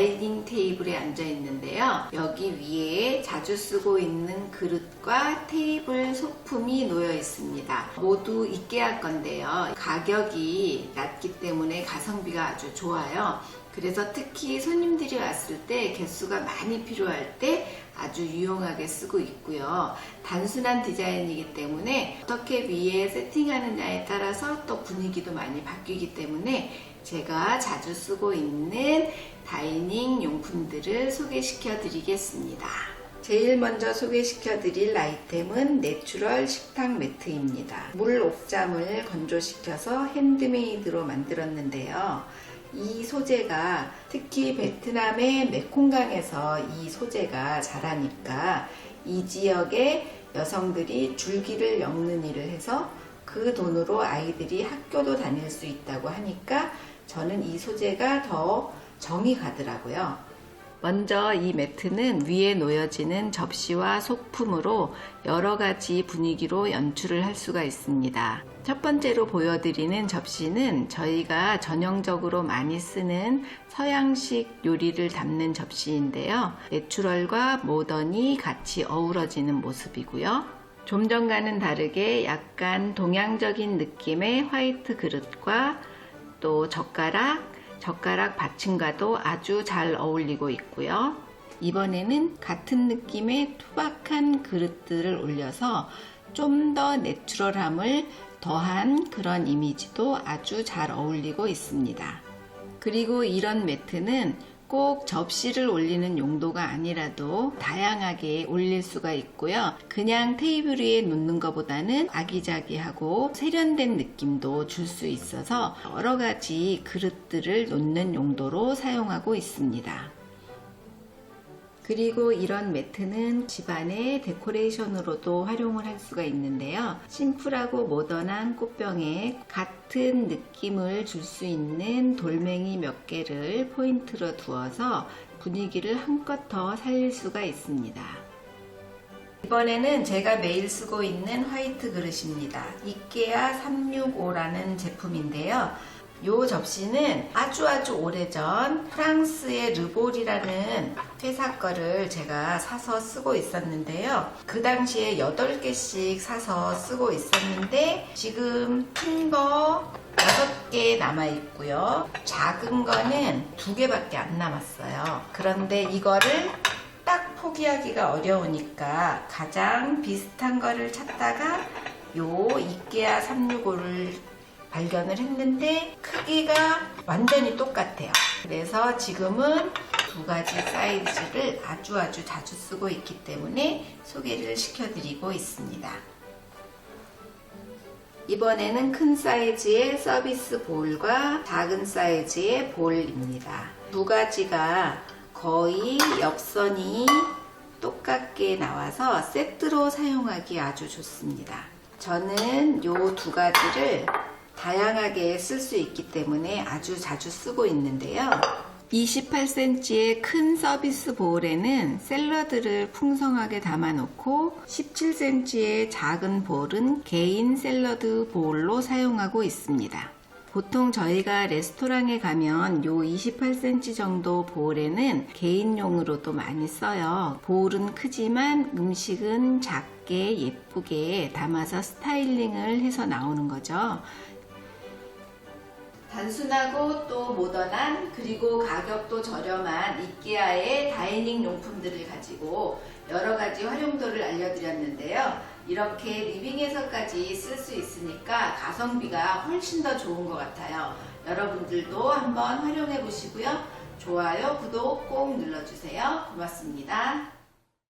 다이닝 테이블에 앉아 있는데요. 여기 위에 자주 쓰고 있는 그릇과 테이블 소품이 놓여 있습니다. 모두 이케아 건데요. 가격이 낮기 때문에 가성비가 아주 좋아요. 그래서 특히 손님들이 왔을 때 개수가 많이 필요할 때 아주 유용하게 쓰고 있고요. 단순한 디자인이기 때문에 어떻게 위에 세팅하느냐에 따라서 또 분위기도 많이 바뀌기 때문에 제가 자주 쓰고 있는 다이닝 용품들을 소개시켜 드리겠습니다. 제일 먼저 소개시켜 드릴 아이템은 내추럴 식탁 매트입니다. 물 옥잠을 건조시켜서 핸드메이드로 만들었는데요. 이 소재가 특히 베트남의 메콩강에서 이 소재가 자라니까 이 지역의 여성들이 줄기를 엮는 일을 해서 그 돈으로 아이들이 학교도 다닐 수 있다고 하니까 저는 이 소재가 더 정이 가더라고요. 먼저 이 매트는 위에 놓여지는 접시와 소품으로 여러 가지 분위기로 연출을 할 수가 있습니다. 첫 번째로 보여드리는 접시는 저희가 전형적으로 많이 쓰는 서양식 요리를 담는 접시인데요. 내추럴과 모던이 같이 어우러지는 모습이고요. 좀 전과는 다르게 약간 동양적인 느낌의 화이트 그릇과 또 젓가락, 젓가락 받침과도 아주 잘 어울리고 있고요. 이번에는 같은 느낌의 투박한 그릇들을 올려서 좀 더 내추럴함을 더한 그런 이미지도 아주 잘 어울리고 있습니다. 그리고 이런 매트는 꼭 접시를 올리는 용도가 아니라도 다양하게 올릴 수가 있고요. 그냥 테이블 위에 놓는 것보다는 아기자기하고 세련된 느낌도 줄 수 있어서 여러 가지 그릇들을 놓는 용도로 사용하고 있습니다. 그리고 이런 매트는 집안의 데코레이션으로도 활용을 할 수가 있는데요. 심플하고 모던한 꽃병에 같은 느낌을 줄 수 있는 돌멩이 몇 개를 포인트로 두어서 분위기를 한껏 더 살릴 수가 있습니다. 이번에는 제가 매일 쓰고 있는 화이트 그릇입니다. 이케아 365라는 제품인데요. 이 접시는 아주 아주 오래전 프랑스의 르볼이라는 회사 거를 제가 사서 쓰고 있었는데요. 그 당시에 8개씩 사서 쓰고 있었는데 지금 큰거 6개 남아 있고요. 작은 거는 2개밖에 안 남았어요. 그런데 이거를 딱 포기하기가 어려우니까 가장 비슷한 거를 찾다가 요 이케아 365를 발견을 했는데 크기가 완전히 똑같아요. 그래서 지금은 두 가지 사이즈를 아주 아주 자주 쓰고 있기 때문에 소개를 시켜드리고 있습니다. 이번에는 큰 사이즈의 서비스 볼과 작은 사이즈의 볼입니다. 두 가지가 거의 옆선이 똑같게 나와서 세트로 사용하기 아주 좋습니다. 저는 이 두 가지를 다양하게 쓸 수 있기 때문에 아주 자주 쓰고 있는데요. 28cm의 큰 서비스 볼에는 샐러드를 풍성하게 담아놓고 17cm의 작은 볼은 개인 샐러드 볼로 사용하고 있습니다. 보통 저희가 레스토랑에 가면 요 28cm 정도 볼에는 개인용으로도 많이 써요. 볼은 크지만 음식은 작게 예쁘게 담아서 스타일링을 해서 나오는 거죠. 단순하고 또 모던한 그리고 가격도 저렴한 이케아의 다이닝 용품들을 가지고 여러 가지 활용도를 알려드렸는데요. 이렇게 리빙에서까지 쓸 수 있으니까 가성비가 훨씬 더 좋은 것 같아요. 여러분들도 한번 활용해 보시고요. 좋아요, 구독 꼭 눌러주세요. 고맙습니다.